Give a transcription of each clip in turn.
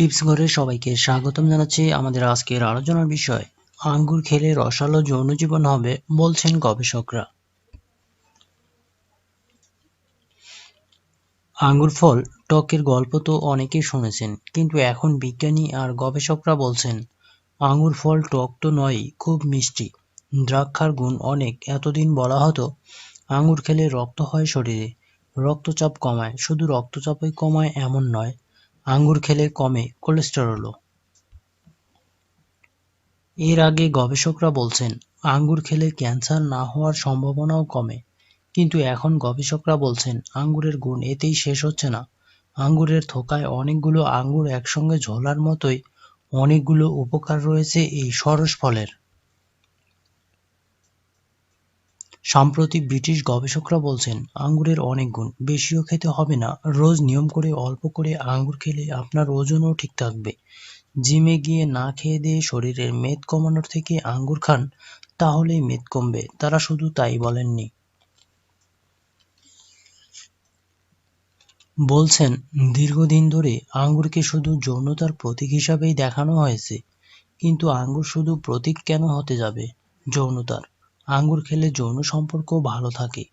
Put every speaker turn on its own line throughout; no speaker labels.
Tips ঘরে সবাইকে স্বাগতম জানাচ্ছি আমাদের আজকের আলোচনার বিষয়। আঙ্গুর খেলে রসালো যৌন জীবন হবে, বলছেন গবেষকরা। আঙ্গুর ফল, টকের গল্প তো অনেকেই শুনেছেন, কিন্তু এখন বিজ্ঞানী আর গবেষকরা বলছেন, আঙ্গুর ফল, টক তো নয়ই, খুব মিষ্টি। দ্রাক্ষার গুণ অনেক, এতদিন বলা হতো, আঙ্গুর খেলে রক্ত হয় শরীরে। রক্তচাপ কমায়, শুধু রক্তচাপই কমায় এমন নয় আঙ্গুর খেলে কমে কোলেস্টেরলও। এর আগে গবেষকরা বলছেন, আঙ্গুর খেলে ক্যান্সার না হওয়ার সম্ভাবনাও কমে। কিন্তু এখন গবেষকরা বলছেন, আঙ্গুরের গুণ এতেই শেষ হচ্ছে না। আঙ্গুরের থোকায় অনেকগুলো আঙ্গুর একসঙ্গে ঝোলার মতোই অনেকগুলো উপকার রয়েছে এই সরস ফলের। সম্প্রতি ব্রিটিশ গবেষকরা বলছেন, আঙ্গুরের অনেক গুণ, বেশিও খেতে হবে না। রোজ নিয়ম করে, অল্প করে আঙ্গুর খেলে আপনার ওজনও ঠিক থাকবে। জিমে গিয়ে না খেয়ে দিয়ে শরীরের মেদ কমানোর থেকে আঙ্গুর খান, তাহলেই মেদ কমবে। তারা শুধু তাই বলেননি। বলছেন, দীর্ঘদিন ধরে আঙ্গুরকে শুধু যৌনতার প্রতীক হিসাবেই দেখানো হয়েছে। কিন্তু আঙ্গুর শুধু প্রতীক কেন হতে যাবে যৌনতার? আঙ্গুর খেলে যৌন সম্পর্ক ভালো থাকে।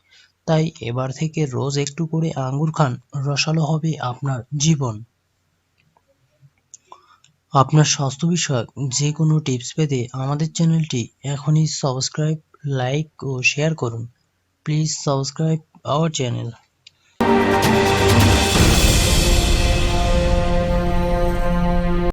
তাই এবার থেকে রোজ একটু করে আঙ্গুর খান, রসালো হবে আপনার জীবন। আপনার স্বাস্থ্য বিষয়ক যে কোনো টিপস পেতে আমাদের চ্যানেলটি এখনই সাবস্ক্রাইব, লাইক ও শেয়ার করুন। Please subscribe our channel.